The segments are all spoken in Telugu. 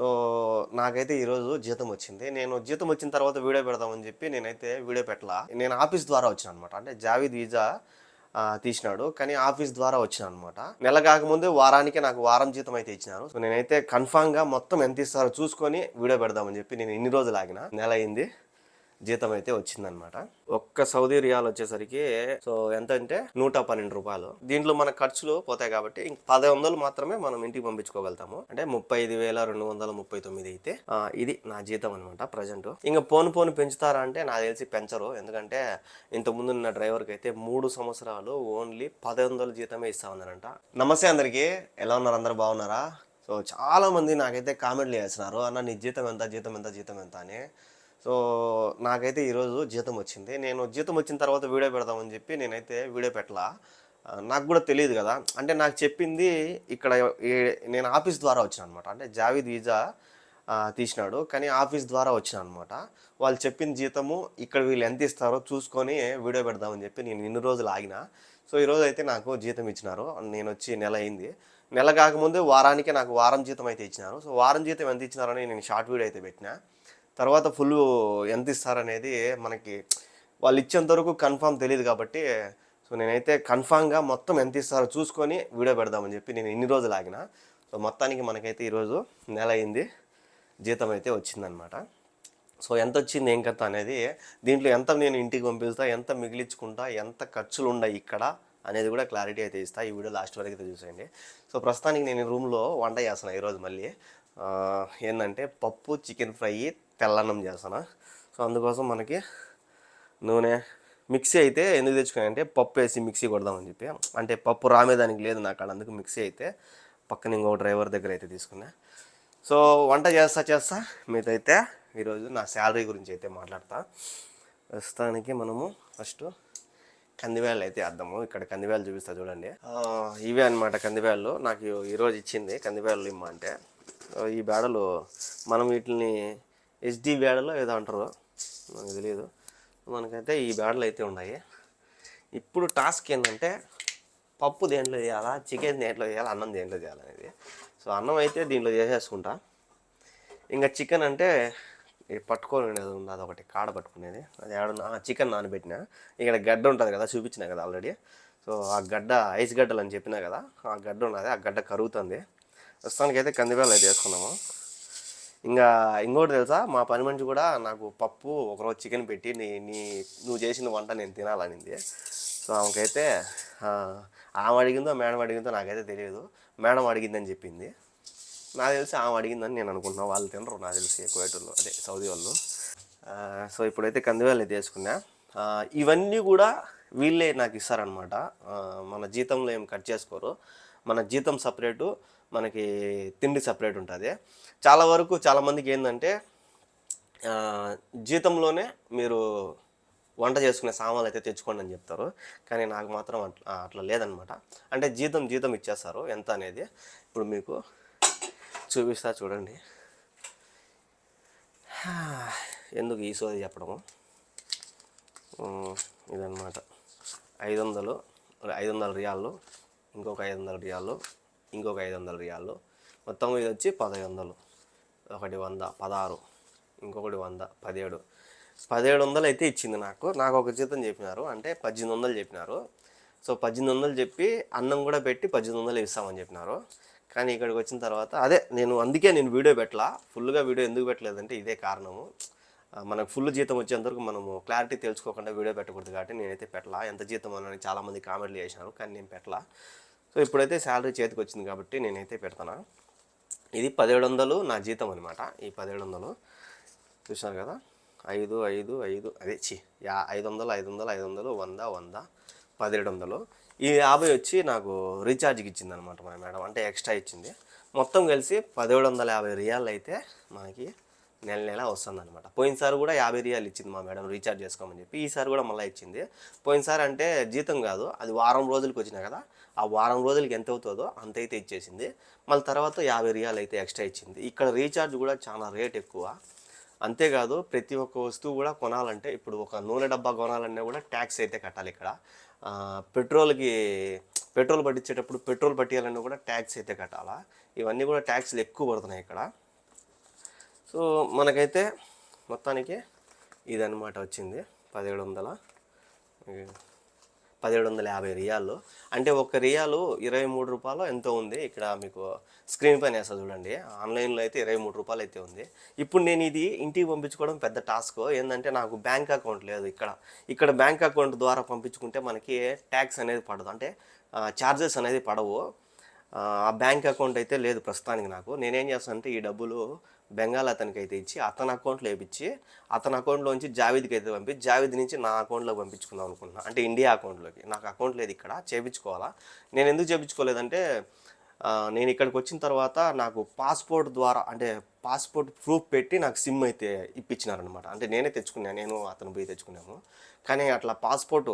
సో నాకైతే ఈరోజు జీతం వచ్చింది. నేను జీతం వచ్చిన తర్వాత వీడియో పెడదామని చెప్పి నేనైతే వీడియో పెట్టలా. నేను ఆఫీస్ ద్వారా వచ్చాను అనమాట అంటే జావీద్ వీజా తీసినాడు. కానీ ఆఫీస్ ద్వారా వచ్చిన అనమాట నెల కాకముందే వారానికి నాకు వారం జీతం అయితే ఇచ్చినారు. సో నేనైతే కన్ఫామ్గా మొత్తం ఎంత ఇస్తారో చూసుకొని వీడియో పెడదామని చెప్పి నేను ఇన్ని రోజులు ఆగిన. నెల అయింది. జీతం అయితే వచ్చిందనమాట ఒక్క సౌదీ రియాల్ వచ్చేసరికి సో ఎంత అంటే నూట పన్నెండు రూపాయలు. దీంట్లో మన ఖర్చులు పోతాయి కాబట్టి పది వందలు మాత్రమే మనం ఇంటికి పంపించుకోగలుగుతాము. అంటే ముప్పై ఐదు వేల రెండు వందల ముప్పై తొమ్మిది అయితే ఇది నా జీతం అనమాట ప్రజెంట్. ఇంకా పోను పోను పెంచుతారా అంటే నాకు తెలిసి పెంచరు. ఎందుకంటే ఇంతకుముందు నా డ్రైవర్కి అయితే మూడు సంవత్సరాలు ఓన్లీ పది వందల జీతమే ఇస్తా ఉన్నారంట. నమస్తే అందరికీ. ఎలా ఉన్నారు? అందరు బాగున్నారా? సో చాలా మంది నాకైతే కామెంట్లు చేస్తున్నారు. అన్న నీ జీతం ఎంత? జీతం ఎంత? జీతం ఎంత? అని. సో నాకైతే ఈరోజు జీతం వచ్చింది. నేను జీతం వచ్చిన తర్వాత వీడియో పెడదామని చెప్పి నేనైతే వీడియో పెట్టలా. నాకు కూడా తెలియదు కదా. అంటే నాకు చెప్పింది ఇక్కడ నేను ఆఫీస్ ద్వారా వచ్చాను అనమాట అంటే జావీద్ వీజా తీసినాడు. కానీ ఆఫీస్ ద్వారా వచ్చిన అనమాట వాళ్ళు చెప్పిన జీతము ఇక్కడ వీళ్ళు ఎంత ఇస్తారో చూసుకొని వీడియో పెడదామని చెప్పి నేను ఇన్ని రోజులు ఆగిన. సో ఈరోజు అయితే నాకు జీతం ఇచ్చినారు. నేను వచ్చి నెల అయింది. నెల కాకముందే వారానికి నాకు వారం జీతం అయితే ఇచ్చినారు. సో వారం జీతం ఎంత ఇచ్చినారని నేను షార్ట్ వీడియో అయితే పెట్టిన. తర్వాత ఫుల్ ఎంత ఇస్తారనేది మనకి వాళ్ళు ఇచ్చేంతవరకు కన్ఫామ్ తెలియదు కాబట్టి సో నేనైతే కన్ఫామ్గా మొత్తం ఎంత ఇస్తారో చూసుకొని వీడియో పెడదామని చెప్పి నేను ఇన్ని రోజులు ఆగిన. సో మొత్తానికి మనకైతే ఈరోజు నెల అయింది జీతం అయితే వచ్చిందనమాట సో ఎంత వచ్చింది ఏం కథ అనేది దీంట్లో ఎంత నేను ఇంటికి పంపిస్తా ఎంత మిగిలించుకుంటా ఎంత ఖర్చులు ఉన్నాయి ఇక్కడ అనేది కూడా క్లారిటీ అయితే ఇస్తా. ఈ వీడియో లాస్ట్ వరకు అయితే చూసేయండి. సో ప్రస్తుతానికి నేను రూమ్లో వంట చేస్తాను ఈరోజు మళ్ళీ. ఏంటంటే పప్పు చికెన్ ఫ్రై తెల్లన్నం చేస్తాను? సో అందుకోసం మనకి నూనె మిక్సీ అయితే ఎందుకు తెచ్చుకున్నానంటే పప్పు వేసి మిక్సీ కొడదామని చెప్పి. అంటే పప్పు రామేదానికి లేదు నాకు అక్కడ అందుకు మిక్సీ అయితే పక్కన ఇంకో డ్రైవర్ దగ్గర అయితే తీసుకున్నా. సో వంట చేస్తా చేస్తా. మీతో అయితే ఈరోజు నా శాలరీ గురించి అయితే మాట్లాడతా. ప్రస్తుతానికి మనము ఫస్ట్ కందివేళ్ళు అయితే వేద్దాము. ఇక్కడ కందివేళ్ళు చూపిస్తా చూడండి. ఇవే అనమాట కందివేళ్ళు నాకు ఈరోజు ఇచ్చింది కందివేళ్ళు ఇమ్మ అంటే. ఈ బేడలు మనం వీటిని ఎస్డి బేడలో ఏదో అంటారు. నాకు తెలియదు మనకైతే ఈ బేడలు అయితే ఉన్నాయి. ఇప్పుడు టాస్క్ ఏంటంటే పప్పు దేంట్లో చేయాలా చికెన్ దేంట్లో చేయాలా అన్నం దేంట్లో చేయాలనేది సో అన్నం అయితే దీంట్లో చేసేసుకుంటా. ఇంకా చికెన్ అంటే పట్టుకోలేదు ఉంది అది ఒకటి కాడ పట్టుకునేది. అది ఆడ చికెన్ నానబెట్టిన. ఇక్కడ గడ్డ ఉంటుంది కదా చూపించిన కదా ఆల్రెడీ. సో ఆ గడ్డ ఐస్ గడ్డలు అని చెప్పినా కదా ఆ గడ్డ ఉన్నది ఆ గడ్డ కరుగుతుంది. ప్రస్తుతానికైతే కందిపేలు అయితే వేసుకున్నాము. ఇంకా ఇంకోటి తెలుసా? మా పని మనిషి కూడా నాకు పప్పు ఒకరోజు చికెన్ పెట్టి నీ నీ నువ్వు చేసిన వంట నేను తినాలనింది సో ఆమెకైతే ఆమె అడిగిందో మేడం అడిగిందో నాకైతే తెలియదు. మేడం అడిగిందని చెప్పింది. నాకు తెలిసి ఆమె అడిగిందని నేను అనుకుంటున్నా. వాళ్ళు తినరు నాకు తెలిసి కువైట్లో అదే సౌదీ వాళ్ళు. సో ఇప్పుడైతే కందివేలు అయితే వేసుకున్నా ఇవన్నీ కూడా వీళ్ళే నాకు ఇస్తారనమాట మన జీతంలో ఏం కట్ చేసుకోరు. మన జీతం సపరేటు మనకి తిండి సపరేట్ ఉంటుంది. చాలా వరకు చాలామందికి ఏంటంటే జీతంలోనే మీరు వంట చేసుకునే సామాన్లు అయితే తెచ్చుకోండి అని చెప్తారు. కానీ నాకు మాత్రం అట్లా అట్లా లేదనమాట అంటే జీతం జీతం ఇచ్చేస్తారు. ఎంత అనేది ఇప్పుడు మీకు చూపిస్తా చూడండి. ఎందుకు ఈ సోది చెప్పడము? ఇదన్నమాట. ఐదు వందలు ఐదు వందల రియాళ్ళు ఇంకొక ఐదు వందల రియాళ్ళు ఇంకొక ఐదు వందల రియాళ్ళు మొత్తం ఇది వచ్చి పదహైదు వందలు ఒకటి వంద పదహారు ఇంకొకటి వంద పదిహేడు. పదిహేడు వందలు అయితే ఇచ్చింది నాకు. నాకు ఒక జీతం చెప్పినారు. అంటే పద్దెనిమిది వందలు చెప్పినారు. సో పద్దెనిమిది వందలు చెప్పి అన్నం కూడా పెట్టి పద్దెనిమిది వందలు ఇస్తామని చెప్పినారు. కానీ ఇక్కడికి వచ్చిన తర్వాత అదే నేను అందుకే నేను వీడియో పెట్టలా. ఫుల్గా వీడియో ఎందుకు పెట్టలేదంటే ఇదే కారణము. మనకు ఫుల్ జీతం వచ్చేంతవరకు మనము క్లారిటీ తెలుసుకోకుండా వీడియో పెట్టకూడదు కాబట్టి నేనైతే పెట్టలా. ఎంత జీతం అని చాలామంది కామెంట్లు చేసినారు కానీ నేను పెట్టలా. సో ఇప్పుడైతే శాలరీ చేతికి వచ్చింది కాబట్టి నేనైతే పెడతాను? ఇది పదిహేడు వందలు నా జీతం అనమాట ఈ పదిహేడు వందలు చూసినారు కదా? ఐదు ఐదు ఐదు అదే చి యా ఐదు వందలు ఐదు వందలు ఐదు వందలు వంద వంద పదిహేడు వందలు ఈ యాభై వచ్చి నాకు రీఛార్జ్కి ఇచ్చింది అనమాట మన మేడం. అంటే ఎక్స్ట్రా ఇచ్చింది. మొత్తం కలిసి పదిహేడు వందల యాభై రియాల్ అయితే మనకి నెల నెల వస్తుంది అనమాట పోయినసారి కూడా యాభై రియాలు ఇచ్చింది మా మేడం రీఛార్జ్ చేసుకోమని చెప్పి ఈసారి కూడా మళ్ళీ ఇచ్చింది. పోయినసారి అంటే జీతం కాదు అది వారం రోజులకి వచ్చినా కదా ఆ వారం రోజులకి ఎంత అవుతుందో అంత అయితే ఇచ్చేసింది. మళ్ళీ తర్వాత యాభై రియాలు అయితే ఎక్స్ట్రా ఇచ్చింది. ఇక్కడ రీఛార్జ్ కూడా చాలా రేట్ ఎక్కువ. అంతేకాదు ప్రతి ఒక్క వస్తువు కూడా కొనాలంటే ఇప్పుడు ఒక నూనె డబ్బా కొనాలన్నా కూడా ట్యాక్స్ అయితే కట్టాలి ఇక్కడ. పెట్రోల్కి పెట్రోల్ పట్టించేటప్పుడు పెట్రోల్ పట్టియాలన్నా కూడా ట్యాక్స్ అయితే కట్టాలా? ఇవన్నీ కూడా ట్యాక్స్లు ఎక్కువ పడుతున్నాయి ఇక్కడ. సో మనకైతే మొత్తానికి ఇదన్నమాట వచ్చింది. పదిహేడు వందల. పదిహేడు వందల యాభై రియాలు. అంటే ఒక రియాలు ఇరవై మూడు రూపాయలు ఎంతో ఉంది. ఇక్కడ మీకు స్క్రీన్ పైన వేస్తా చూడండి. ఆన్లైన్లో అయితే ఇరవై మూడు రూపాయలు అయితే ఉంది. ఇప్పుడు నేను ఇది ఇంటికి పంపించుకోవడం పెద్ద టాస్క్. ఏంటంటే నాకు బ్యాంక్ అకౌంట్ లేదు ఇక్కడ. ఇక్కడ బ్యాంక్ అకౌంట్ ద్వారా పంపించుకుంటే మనకి ట్యాక్స్ అనేది పడదు. అంటే ఛార్జెస్ అనేది పడవు. ఆ ఆ బ్యాంక్ అకౌంట్ అయితే లేదు ప్రస్తుతానికి నాకు. నేనేం చేస్తాను అంటే ఈ డబ్బులు బెంగాల్ అతనికి అయితే ఇచ్చి అతని అకౌంట్లో వేయించి అతని అకౌంట్లోంచి జావేద్కి అయితే పంపి జావేద్ నుంచి నా అకౌంట్లోకి పంపించుకుందాం అనుకుంటున్నా. అంటే ఇండియా అకౌంట్లోకి నాకు అకౌంట్ లేదు ఇక్కడ చేయించుకోవాలా నేను ఎందుకు చేయించుకోలేదంటే నేను ఇక్కడికి వచ్చిన తర్వాత నాకు పాస్పోర్ట్ ద్వారా అంటే పాస్పోర్ట్ ప్రూఫ్ పెట్టి నాకు సిమ్ అయితే ఇప్పించినారనమాట అంటే నేనే తెచ్చుకున్నాను నేను అతను పోయి తెచ్చుకున్నాము. కానీ అట్లా పాస్పోర్ట్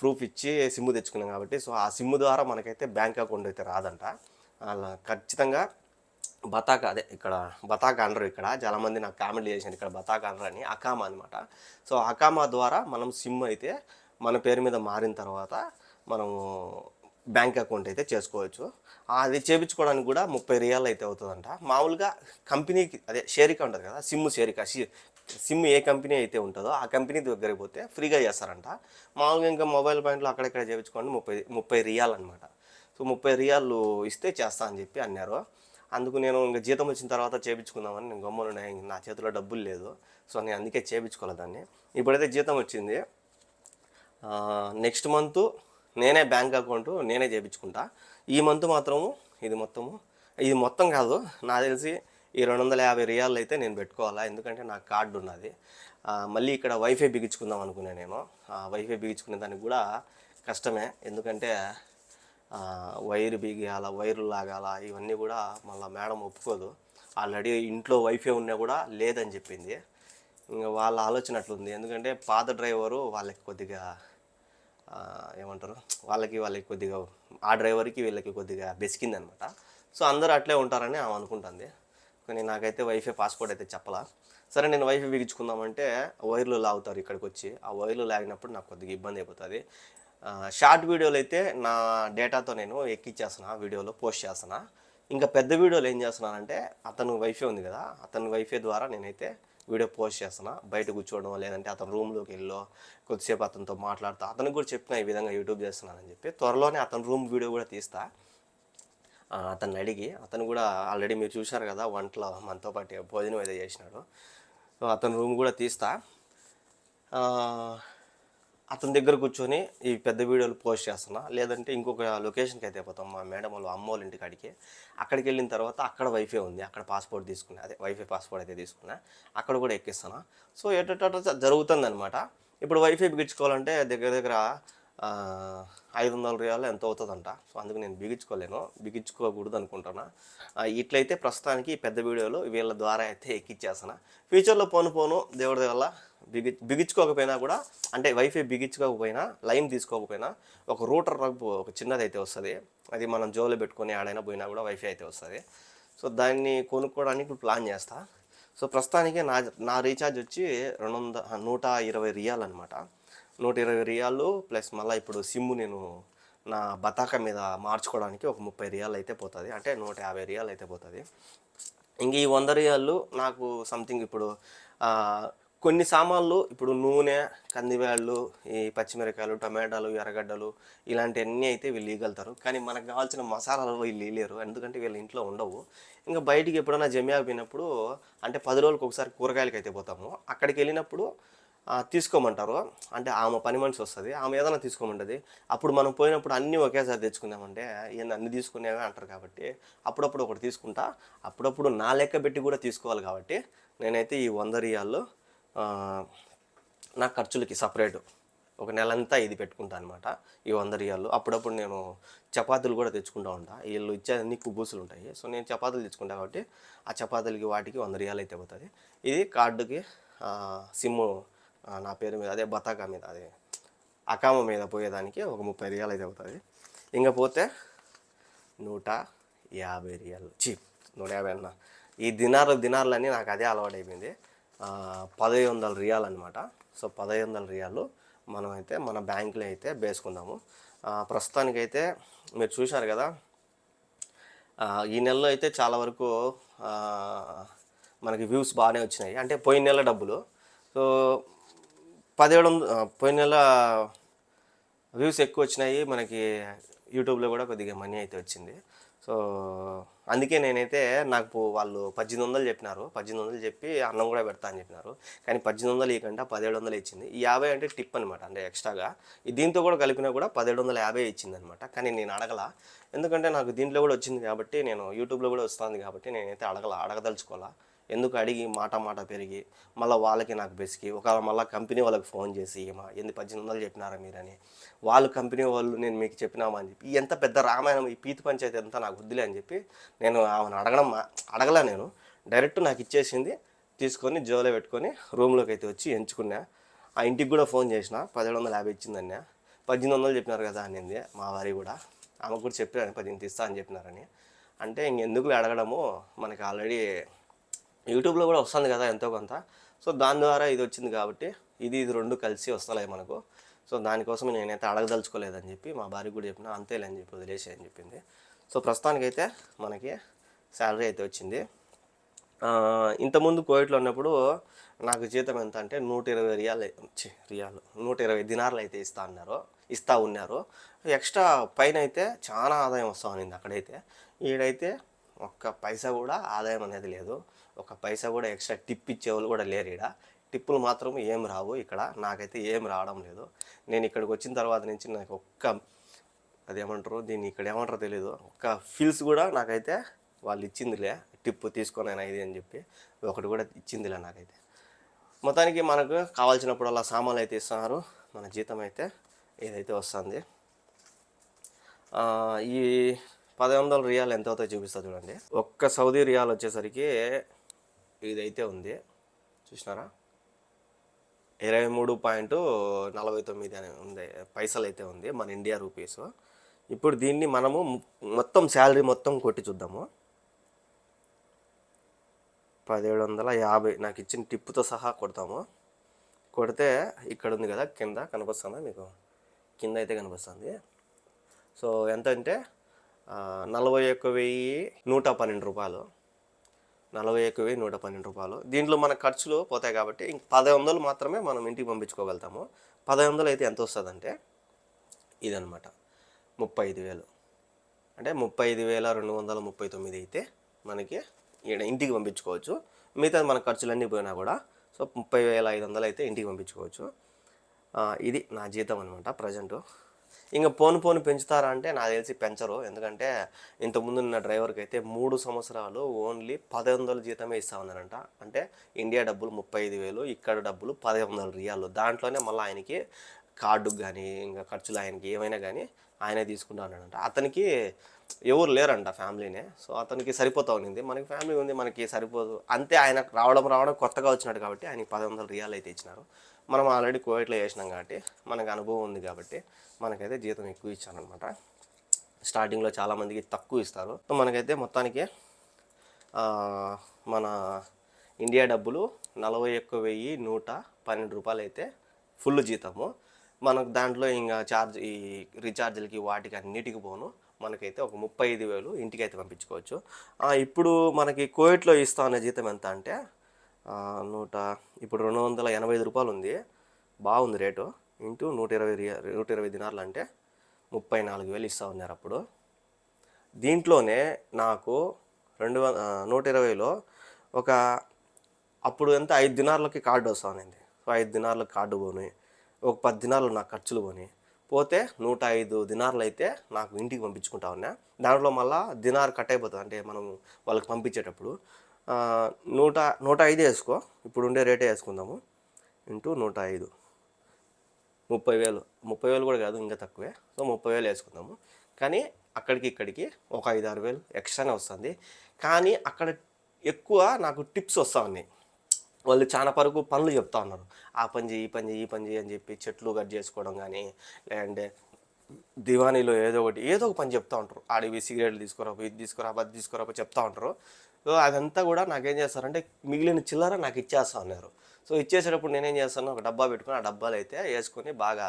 ప్రూఫ్ ఇచ్చి సిమ్ తెచ్చుకున్నాం కాబట్టి సో ఆ సిమ్ ద్వారా మనకైతే బ్యాంక్ అకౌంట్ అయితే రాదంట. అలా ఖచ్చితంగా బతాకా అదే ఇక్కడ బతాకా అనరు ఇక్కడ. చాలామంది నాకు కామెంట్ చేశాను ఇక్కడ బతాకా అనరు అని. అకామా అనమాట సో అకామా ద్వారా మనం సిమ్ అయితే మన పేరు మీద మారిన తర్వాత మనము బ్యాంక్ అకౌంట్ అయితే చేసుకోవచ్చు. అది చేపించుకోవడానికి కూడా ముప్పై రియాలు అయితే అవుతుందంట. మామూలుగా కంపెనీకి అదే షేరిక ఉంటుంది కదా సిమ్ షేరిక సిమ్ ఏ కంపెనీ అయితే ఉంటుందో ఆ కంపెనీ దగ్గరికి పోతే ఫ్రీగా చేస్తారంట. మామూలుగా ఇంకా మొబైల్ పాయింట్లో అక్కడెక్కడ చేయించుకోండి ముప్పై ముప్పై రియాలు అనమాట సో ముప్పై రియాలు ఇస్తే చేస్తా అని చెప్పి అన్నారు. అందుకు నేను ఇంకా జీతం వచ్చిన తర్వాత చేయించుకుందామని నేను గమ్మున నా చేతిలో డబ్బులు లేదు. సో నేను అందుకే చేయించుకోలేదు దాన్ని. ఇప్పుడైతే జీతం వచ్చింది. నెక్స్ట్ మంత్ నేనే బ్యాంక్ అకౌంట్ నేనే చేయించుకుంటా ఈ మంత్ మాత్రము ఇది మొత్తము ఇది మొత్తం కాదు. నాకు తెలిసి ఈ రెండు వందల యాభై రియాలు అయితే నేను పెట్టుకోవాలా. ఎందుకంటే నాకు కార్డు ఉన్నది. మళ్ళీ ఇక్కడ వైఫై బిగించుకుందాం అనుకున్నాను నేను. ఆ, వైఫై బిగించుకునే దానికి కూడా కష్టమే. ఎందుకంటే వైర్ బిగియాల వైర్లు లాగాల ఇవన్నీ కూడా మళ్ళీ మేడం ఒప్పుకోదు. ఆల్రెడీ ఇంట్లో వైఫై ఉన్నా కూడా లేదని చెప్పింది. ఇంకా వాళ్ళ ఆలోచన అట్లుంది. ఎందుకంటే పాత డ్రైవరు వాళ్ళకి కొద్దిగా ఏమంటారు? వాళ్ళకి వాళ్ళకి కొద్దిగా ఆ డ్రైవర్కి వీళ్ళకి కొద్దిగా బెసికింది అనమాట సో అందరూ అట్లే ఉంటారని ఆమె అనుకుంటుంది. కానీ నాకైతే వైఫై పాస్పోర్ట్ అయితే చెప్పలా. సరే నేను వైఫై బిగించుకుందామంటే వైర్లు లాగుతారు ఇక్కడికి వచ్చి ఆ వైర్లు లాగినప్పుడు నాకు కొద్దిగా ఇబ్బంది అయిపోతుంది. షార్ట్ వీడియోలు అయితే నా డేటాతో నేను ఎక్కిచ్చేస్తున్నా వీడియోలో పోస్ట్ చేస్తున్నా. ఇంకా పెద్ద వీడియోలు ఏం చేస్తున్నానంటే అతను వైఫై ఉంది కదా అతని వైఫై ద్వారా నేనైతే వీడియో పోస్ట్ చేస్తున్నా. బయట కూర్చోవడం లేదంటే అతను రూమ్లోకి వెళ్ళో కొద్దిసేపు అతనితో మాట్లాడుతూ అతనికి కూడా చెప్పిన ఈ విధంగా యూట్యూబ్ చేస్తున్నానని చెప్పి త్వరలోనే అతను రూమ్ వీడియో కూడా తీస్తా. అతన్ని అడిగి అతను కూడా ఆల్రెడీ మీరు చూశారు కదా వంటలో మనతో పాటు భోజనం ఏదో చేసినాడు. సో రూమ్ కూడా తీస్తా. అతని దగ్గర కూర్చొని ఈ పెద్ద వీడియోలు పోస్ట్ చేస్తున్నా. లేదంటే ఇంకొక లొకేషన్కి అయితే పోతాం. మా మేడం వాళ్ళు అమ్మ వాళ్ళ ఇంటికి అడిగి అక్కడికి వెళ్ళిన తర్వాత అక్కడ వైఫై ఉంది. అక్కడ పాస్పోర్ట్ తీసుకున్నా. అదే వైఫై పాస్పోర్ట్ అయితే తీసుకున్నా. అక్కడ కూడా ఎక్కిస్తున్నా. సో ఎటు జరుగుతుంది అనమాట ఇప్పుడు వైఫై బిగించుకోవాలంటే దగ్గర దగ్గర ఐదు వందల రియాలు ఎంత అవుతుందంట? సో అందుకు నేను బిగించుకోలేను. బిగించుకోకూడదు అనుకుంటున్నా. ఇట్లయితే ప్రస్తుతానికి పెద్ద వీడియోలు వీళ్ళ ద్వారా అయితే ఎక్కిచ్చేస్తాను ఫ్యూచర్లో పోను పోను దేవుడి వల్ల బిగి బిగించుకోకపోయినా కూడా అంటే వైఫై బిగించుకోకపోయినా లైన్ తీసుకోకపోయినా ఒక రూటర్ రగ్గు ఒక చిన్నది అయితే వస్తుంది. అది మనం జోలో పెట్టుకొని ఆడైనా పోయినా కూడా వైఫై అయితే వస్తుంది. సో దాన్ని కొనుక్కోవడానికి ఇప్పుడు ప్లాన్ చేస్తా. సో ప్రస్తుతానికి నా నా రీఛార్జ్ వచ్చి రెండు వంద నూట ఇరవై రియాలు అనమాట నూట ఇరవై రియాలు ప్లస్ మళ్ళీ ఇప్పుడు సిమ్ నేను నా బతాక మీద మార్చుకోవడానికి ఒక ముప్పై రియాలు అయితే పోతుంది. అంటే నూట యాభై రియాలు అయితే పోతుంది. ఇంక ఈ వంద రియాలు నాకు సంథింగ్ ఇప్పుడు కొన్ని సామాన్లు ఇప్పుడు నూనె కందివేళ్ళు ఈ పచ్చిమిరకాయలు టమాటాలు ఎర్రగడ్డలు ఇలాంటివన్నీ అయితే వీళ్ళు ఇవ్వగలుగుతారు కానీ మనకు కావాల్సిన మసాలాలు వీళ్ళు ఇవ్వలేరు ఎందుకంటే వీళ్ళ ఇంట్లో ఉండవు. ఇంకా బయటికి ఎప్పుడైనా జమ్యాకు పోయినప్పుడు అంటే పది రోజులకు ఒకసారి కూరగాయలకి అయితే పోతాము. అక్కడికి వెళ్ళినప్పుడు తీసుకోమంటారు. అంటే ఆమె పని మనిషి వస్తుంది. ఆమె ఏదైనా తీసుకోమంటుంది. అప్పుడు మనం పోయినప్పుడు అన్నీ ఒకేసారి తెచ్చుకుందామంటే ఈయన అన్ని తీసుకునేవే అంటారు కాబట్టి అప్పుడప్పుడు ఒకటి తీసుకుంటా. అప్పుడప్పుడు నా లెక్క పెట్టి కూడా తీసుకోవాలి కాబట్టి నేనైతే ఈ వంద రియాల్లో నా ఖర్చులకి సపరేట్. ఒక నెలంతా ఇది పెట్టుకుంటా అనమాట ఈ వంద రియాలు. అప్పుడప్పుడు నేను చపాతీలు కూడా తెచ్చుకుంటా ఉంటా. వీళ్ళు ఇచ్చే అన్ని కుబ్బూసులు ఉంటాయి. సో నేను చపాతీలు తెచ్చుకుంటా కాబట్టి ఆ చపాతీలకి వాటికి వంద రియాలు అయితే పోతుంది ఇది కార్డుకి సిమ్ సిమ్ము నా పేరు మీద అదే బతాకా మీద అదే అకామ మీద పోయేదానికి ఒక ముప్పై రియాలు అయితే అవుతుంది ఇంకా పోతే నూట యాభై రియాలు. చీప్ నూట యాభై అన్న. ఈ దినారు దినార్లన్నీ నాకు అదే అలవాటు అయిపోయింది పదహైదు వందల రియాల్ అనమాట సో పదహైదు వందల రియాలు మనమైతే మన బ్యాంకులో అయితే వేసుకుందాము. ప్రస్తుతానికైతే మీరు చూశారు కదా ఈ నెలలో అయితే చాలా వరకు మనకి వ్యూస్ బాగానే వచ్చినాయి. అంటే పోయిన నెల డబ్బులు. సో పదిహేడు పోయిన నెల వ్యూస్ ఎక్కువ వచ్చినాయి. మనకి యూట్యూబ్లో కూడా కొద్దిగా మనీ అయితే వచ్చింది. సో అందుకే నేనైతే నాకు వాళ్ళు పద్దెనిమిది వందలు చెప్పినారు. పద్దెనిమిది వందలు చెప్పి అన్నం కూడా పెడతా అని చెప్పినారు. కానీ పద్దెనిమిది వందలు ఇవ్వకుండా పదిహేడు వందలు ఇచ్చింది. ఈ యాభై అంటే టిప్ అనమాట అంటే ఎక్స్ట్రాగా. దీంతో కూడా కలిపినా కూడా పదిహేడు వందల యాభై ఇచ్చింది అనమాట కానీ నేను అడగల. ఎందుకంటే నాకు దీంట్లో కూడా వచ్చింది కాబట్టి నేను యూట్యూబ్లో కూడా వస్తుంది కాబట్టి నేనైతే అడగల అడగదలుచుకోవాలా. ఎందుకు అడిగి మాట మాట పెరిగి మళ్ళీ వాళ్ళకి నాకు బెసికి ఒకవేళ మళ్ళీ కంపెనీ వాళ్ళకి ఫోన్ చేసి ఏమా ఎన్ని పద్దెనిమిది వందలు చెప్పినారా మీరని వాళ్ళు కంపెనీ వాళ్ళు నేను మీకు చెప్పినామా అని చెప్పి ఎంత పెద్ద రామాయణం ఈ పీతి పంచాయతీ ఎంత నాకు వద్దులే అని చెప్పి నేను ఆమెను అడగడం మా- అడగలే నేను. డైరెక్ట్ నాకు ఇచ్చేసింది తీసుకొని జోలో పెట్టుకొని రూమ్లోకి అయితే వచ్చి ఎంచుకున్నా. ఆ ఇంటికి కూడా ఫోన్ చేసిన పదిహేడు వందల యాభై ఇచ్చిందన్న. పద్దెనిమిది వందలు చెప్పినారు కదా అనింది మా వారి కూడా. ఆమె కూడా చెప్పారని పద్దెనిమిది ఇస్తా అని చెప్పినారని. అంటే ఇంకెందుకు అడగడము మనకి ఆల్రెడీ యూట్యూబ్లో కూడా వస్తుంది కదా ఎంతో కొంత. సో దాని ద్వారా ఇది వచ్చింది కాబట్టి ఇది ఇది రెండు కలిసి వస్తలే మనకు. సో దానికోసం నేనైతే అడగదలుచుకోలేదని చెప్పి మా భార్య కూడా చెప్పిన అంతేలే అని చెప్పి వదిలేసి అని చెప్పింది. సో ప్రస్తుతానికైతే మనకి శాలరీ అయితే వచ్చింది. ఇంతకుముందు కోవిడ్లో ఉన్నప్పుడు నాకు జీతం ఎంత అంటే నూట ఇరవై రియాలు రియాలు నూట ఇరవై దినార్లు అయితే ఇస్తా అన్నారు ఇస్తా ఉన్నారు. ఎక్స్ట్రా పైన అయితే చాలా ఆదాయం వస్తూ ఉన్నింది అక్కడైతే. ఈడైతే ఒక్క పైసా కూడా ఆదాయం అనేది లేదు. ఒక పైసా కూడా ఎక్స్ట్రా టిప్ ఇచ్చేవాళ్ళు కూడా లేరు ఈడ. టిప్పులు మాత్రం ఏం రావు ఇక్కడ. నాకైతే ఏం రావడం లేదు. నేను ఇక్కడికి వచ్చిన తర్వాత నుంచి నాకు ఒక్క అదేమంటారు దీన్ని ఇక్కడ ఏమంటారో తెలియదు ఒక్క ఫీల్స్ కూడా నాకైతే వాళ్ళు ఇచ్చిందిలే. టిప్పు తీసుకొని ఇది అని చెప్పి ఒకటి కూడా ఇచ్చిందిలే నాకైతే. మొత్తానికి మనకు కావాల్సినప్పుడు అలా సామాన్లు అయితే ఇస్తున్నారు. మన జీతం అయితే ఏదైతే వస్తుంది. ఈ పది వందల రియాల్ ఎంత అవుతాయో చూపిస్తా చూడండి. ఒక్క సౌదీ రియాల్ వచ్చేసరికి ఇదైతే ఉంది. చూసినారా? ఇరవై మూడు పాయింట్ నలభై తొమ్మిది అని ఉంది. పైసలు అయితే ఉంది మన ఇండియా రూపీస్. ఇప్పుడు దీన్ని మనము మొత్తం శాలరీ మొత్తం కొట్టి చూద్దాము. పదిహేడు వందల యాభై నాకు ఇచ్చిన టిప్పుతో సహా కొడతాము. కొడితే ఇక్కడ ఉంది కదా కింద కనిపిస్తుందా మీకు? కింద అయితే కనిపిస్తుంది సో ఎంత అంటే నలభై ఒక్క వెయ్యి నూట పన్నెండు రూపాయలు. నలభై ఒక వెయ్యి నూట పన్నెండు రూపాయలు. దీంట్లో మన ఖర్చులు పోతాయి కాబట్టి ఇంక పదై వందలు మాత్రమే మనం ఇంటికి పంపించుకోగలుగుతాము. పదై వందలు అయితే ఎంత వస్తుందంటే ఇదనమాట ముప్పై ఐదు వేలు. అంటే ముప్పై ఐదు వేల రెండు వందల ముప్పై తొమ్మిది అయితే మనకి ఈడ ఇంటికి పంపించుకోవచ్చు. మిగతా మన ఖర్చులన్నీ పోయినా కూడా సో ముప్పై వేల ఐదు వందలు అయితే ఇంటికి పంపించుకోవచ్చు. ఇది నా జీతం అనమాట ప్రజెంటు. ఇంకా పోను పోను పెంచుతారా అంటే నాకు తెలిసి పెంచరు. ఎందుకంటే ఇంతకుముందు నిన్న డ్రైవర్కి అయితే మూడు సంవత్సరాలు ఓన్లీ పది వందల జీతమే ఇస్తా ఉన్నారంట. అంటే ఇండియా డబ్బులు ముప్పై ఐదు వేలు ఇక్కడ డబ్బులు పది వందల రియాలు. దాంట్లోనే మళ్ళీ ఆయనకి కార్డుకు కానీ ఇంకా ఖర్చులు ఆయనకి ఏమైనా కానీ ఆయనే తీసుకుంటా ఉన్నాడంట. అతనికి ఎవరు లేరంట ఫ్యామిలీనే. సో అతనికి సరిపోతా ఉన్నింది మనకి ఫ్యామిలీ ఉంది మనకి సరిపోదు. అంతే ఆయన రావడం రావడం కొత్తగా వచ్చినాడు కాబట్టి ఆయనకి పది వందల రియాలు అయితే ఇచ్చినారు. మనం ఆల్రెడీ కోవిడ్లో చేసినాం కాబట్టి మనకు అనుభవం ఉంది కాబట్టి మనకైతే జీతం ఎక్కువ ఇచ్చానమాట స్టార్టింగ్లో చాలామందికి తక్కువ ఇస్తారు. సో మనకైతే మొత్తానికి మన ఇండియా డబ్బులు నలభై ఒక్క వెయ్యి నూట పన్నెండు రూపాయలు అయితే ఫుల్ జీతము. మనకు దాంట్లో ఇంకా ఛార్జ్ ఈ రీఛార్జ్లకి వాటికి అన్నిటికి పోను. మనకైతే ఒక ముప్పై ఐదు వేలు ఇంటికి అయితే పంపించుకోవచ్చు ఇప్పుడు మనకి కోవిడ్లో ఇస్తా ఉన్న జీతం ఎంత అంటే నూట ఇప్పుడు రెండు వందల ఎనభై ఐదు రూపాయలు ఉంది బాగుంది రేటు. ఇంటూ నూట ఇరవై నూట ఇరవై దినార్లు అంటే ముప్పై నాలుగు వేలు ఇస్తూ ఉన్నారు అప్పుడు. దీంట్లోనే నాకు రెండు వం- నూట ఇరవైలో ఒక అప్పుడు ఎంత? ఐదు దినార్లకి కార్డు వస్తానండి సో ఐదు దినార్లకు కార్డు పోని ఒక పది దినార్లు నాకు ఖర్చులు పోని పోతే నూట ఐదు దినార్లు అయితే నాకు ఇంటికి పంపించుకుంటా ఉన్నా. దాంట్లో మళ్ళా దినార్ కట్ అయిపోతుంది. అంటే మనం వాళ్ళకి పంపించేటప్పుడు నూట నూట ఐదు వేసుకో. ఇప్పుడు ఉండే రేటే వేసుకుందాము. ఇంటూ నూట ఐదు. ముప్పై వేలు. ముప్పై వేలు కూడా కాదు ఇంకా తక్కువే. సో ముప్పై వేలు వేసుకుందాము. కానీ అక్కడికి ఇక్కడికి ఒక ఐదు ఆరు వేలు ఎక్స్ట్రానే వస్తుంది. కానీ అక్కడ ఎక్కువ నాకు టిప్స్ వస్తూ ఉన్నాయి వాళ్ళు చాలా వరకు పనులు చెప్తా ఉన్నారు. ఆ పని చేయి ఈ పని చేయి ఈ పని చేయి అని చెప్పి చెట్లు కట్ చేసుకోవడం కానీ లేదంటే దివానీలో ఏదో ఒకటి ఏదో ఒక పని చెప్తా ఉంటారు. ఆడివి సిగరెట్లు తీసుకురాపు ఇది తీసుకురా అది తీసుకురా చెప్తా ఉంటారు. అదంతా కూడా నాకేం చేస్తారంటే మిగిలిన చిల్లర నాకు ఇచ్చేస్తా అన్నారు సో ఇచ్చేసేటప్పుడు నేనేం చేస్తాను ఒక డబ్బా పెట్టుకుని ఆ డబ్బాలు అయితే వేసుకొని బాగా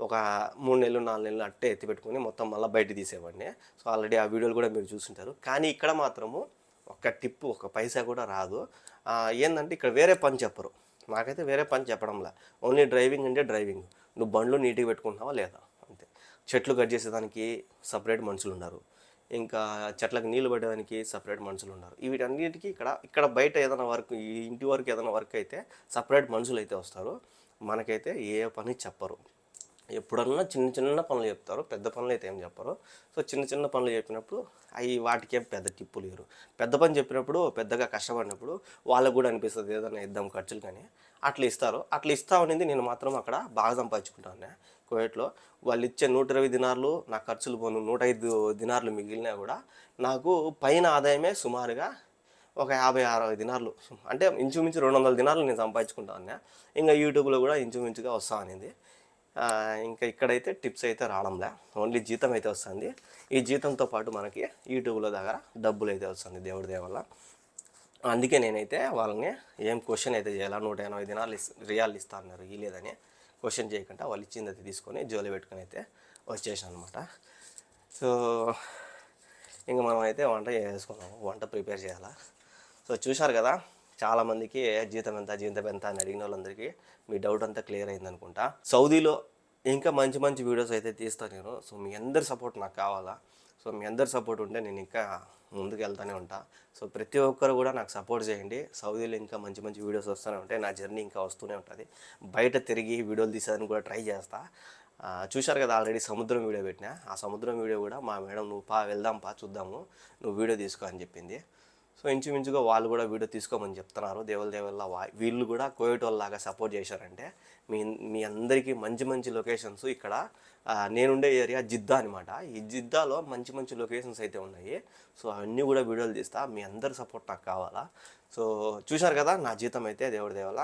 ఒక మూడు నెలలు నాలుగు నెలలు అట్టే ఎత్తి పెట్టుకుని మొత్తం మళ్ళీ బయట తీసేవాడిని. సో ఆల్రెడీ ఆ వీడియోలు కూడా మీరు చూసుంటారు. కానీ ఇక్కడ మాత్రము ఒక్క టిప్పు ఒక పైసా కూడా రాదు. ఏంటంటే ఇక్కడ వేరే పని చెప్పరు. నాకైతే వేరే పని చెప్పడంలా. ఓన్లీ డ్రైవింగ్ అంటే డ్రైవింగ్. నువ్వు బండ్లు నీట్గా పెట్టుకుంటున్నావా లేదా? అంతే. చెట్లు కట్ చేసేదానికి సపరేట్ మనుషులు ఉన్నారు ఇంకా చెట్లకు నీళ్ళు పడడానికి సపరేట్ మనుషులు ఉన్నారు. వీటన్నిటికీ ఇక్కడ ఇక్కడ బయట ఏదైనా వర్క్ ఈ ఇంటి వరకు ఏదైనా వర్క్ అయితే సపరేట్ మనుషులు అయితే వస్తారు. మనకైతే ఏ పని చెప్పరు. ఎప్పుడన్నా చిన్న చిన్న పనులు చెప్తారు పెద్ద పనులు అయితే ఏం చెప్పరు. సో చిన్న చిన్న పనులు చెప్పినప్పుడు అవి వాటికి ఏం పెద్ద టిప్పు లేరు పెద్ద పని చెప్పినప్పుడు పెద్దగా కష్టపడినప్పుడు వాళ్ళకు కూడా అనిపిస్తుంది ఏదైనా ఇద్దాం ఖర్చులు కానీ. అట్లా ఇస్తారు. అట్లా ఇస్తా ఉండింది నేను మాత్రం అక్కడ బాగా సంపాదించుకుంటాను కోవేట్లో వాళ్ళు ఇచ్చే నూట ఇరవై దినార్లు నా ఖర్చులు పోను నూట ఐదు దినార్లు మిగిలినా కూడా నాకు పైన ఆదాయమే సుమారుగా ఒక యాభై అరవై దినార్లు. అంటే ఇంచుమించు రెండు వందల దినార్లు నేను సంపాదించుకుంటాను ఇంకా యూట్యూబ్లో కూడా ఇంచుమించుగా వస్తా అనేది ఇంకా ఇక్కడైతే టిప్స్ అయితే రావడంలే. ఓన్లీ జీతం అయితే వస్తుంది. ఈ జీతంతో పాటు మనకి యూట్యూబ్లో దగ్గర డబ్బులు అయితే వస్తుంది దేవుడి దేవల్ల అందుకే నేనైతే వాళ్ళని ఏం క్వశ్చన్ అయితే చేయాలా? నూట ఎనభై దినాలు రియాలు ఇస్తా అన్నారు. ఇలేదని క్వశ్చన్ చేయకుండా వాళ్ళు ఇచ్చింది అయితే తీసుకొని జోలి పెట్టుకొని అయితే వచ్చేసాను అనమాట సో ఇంకా మనం అయితే వంట చేసుకున్నాము వంట ప్రిపేర్ చేయాలా? సో చూశారు కదా చాలామందికి జీతం ఎంత జీతం ఎంత అని అడిగిన వాళ్ళందరికీ మీ డౌట్ అంతా క్లియర్ అయింది అనుకుంటా. సౌదీలో ఇంకా మంచి మంచి వీడియోస్ అయితే తీస్తాను నేను. సో మీ అందరి సపోర్ట్ నాకు కావాలా? సో మీ అందరి సపోర్ట్ ఉంటే నేను ఇంకా ముందుకు వెళ్తూనే ఉంటా. సో ప్రతి ఒక్కరు కూడా నాకు సపోర్ట్ చేయండి. సౌదీలో ఇంకా మంచి మంచి వీడియోస్ వస్తూనే ఉంటాయి. నా జర్నీ ఇంకా వస్తూనే ఉంటుంది. బయట తిరిగి వీడియోలు తీసేదని కూడా ట్రై చేస్తా. చూశారు కదా ఆల్రెడీ సముద్రం వీడియో పెట్టినా. ఆ సముద్రం వీడియో కూడా మా మేడం నువ్వు పా వెళ్దాం పా చూద్దాము. నువ్వు వీడియో తీసుకో అని చెప్పింది. సో ఇంచుమించుగా వాళ్ళు కూడా వీడియో తీసుకోమని చెప్తున్నారు. దేవుల దేవుళ్ళ వా వీళ్ళు కూడా కోయటోళ్ళలాగా లాగా సపోర్ట్ చేశారంటే మీ మీ అందరికీ మంచి మంచి లొకేషన్స్ ఇక్కడ నేనుండే ఏరియా జిద్దా అనమాట ఈ జిద్దాలో మంచి మంచి లొకేషన్స్ అయితే ఉన్నాయి. సో అవన్నీ కూడా వీడియోలు తీస్తా. మీ అందరి సపోర్ట్ నాకు కావాలా? సో చూశారు కదా నా జీతం అయితే దేవుడి దేవల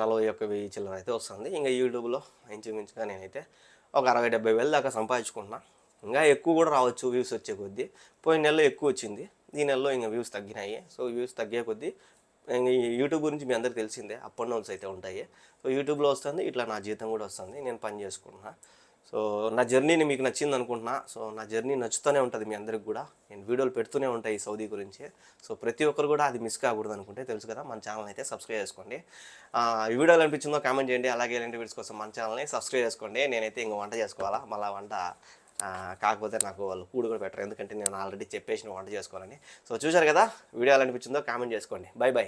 నలభై ఒక్క వెయ్యి చిల్లర అయితే వస్తుంది. ఇంకా యూట్యూబ్లో ఇంచుమించుగా నేనైతే ఒక అరవై డెబ్బై వేలు దాకా సంపాదించుకుంటున్నా. ఇంకా ఎక్కువ కూడా రావచ్చు వ్యూస్ వచ్చే కొద్దీ. పోయిన నెలలో ఎక్కువ వచ్చింది. ఈ నెలలో ఇంకా వ్యూస్ తగ్గినాయి. సో వ్యూస్ తగ్గే కొద్దీ ఇంకా యూట్యూబ్ గురించి మీ అందరికి తెలిసిందే. అప్ అండ్ డౌన్స్ అయితే ఉంటాయి. సో యూట్యూబ్లో వస్తుంది ఇట్లా నా జీతం కూడా వస్తుంది. నేను పని చేసుకుంటున్నా. సో నా జర్నీని మీకు నచ్చింది అనుకుంటున్నా. సో నా జర్నీ నచ్చుతూనే ఉంటుంది మీ అందరికి కూడా. నేను వీడియోలు పెడుతూనే ఉంటాయి ఈ సౌదీ గురించి. సో ప్రతి ఒక్కరు కూడా అది మిస్ కాకూడదు అనుకుంటే తెలుసు కదా. మన ఛానల్ అయితే సబ్స్క్రైబ్ చేసుకోండి. ఈ వీడియోలు అనిపించిందో కామెంట్ చేయండి. అలాగే ఇలాంటి వీడియోస్ కోసం మన ఛానల్ని సబ్స్క్రైబ్ చేసుకోండి. నేనైతే ఇంకో వంట చేసుకోవాలా? మళ్ళీ వంట కాకపోతే నాకు వాళ్ళు కూడు కూడా పెట్టరు. ఎందుకంటే నేను ఆల్రెడీ చెప్పేసిన వంట చేసుకోవాలని. సో చూశారు కదా వీడియోలు అనిపించిందో కామెంట్ చేసుకోండి. By by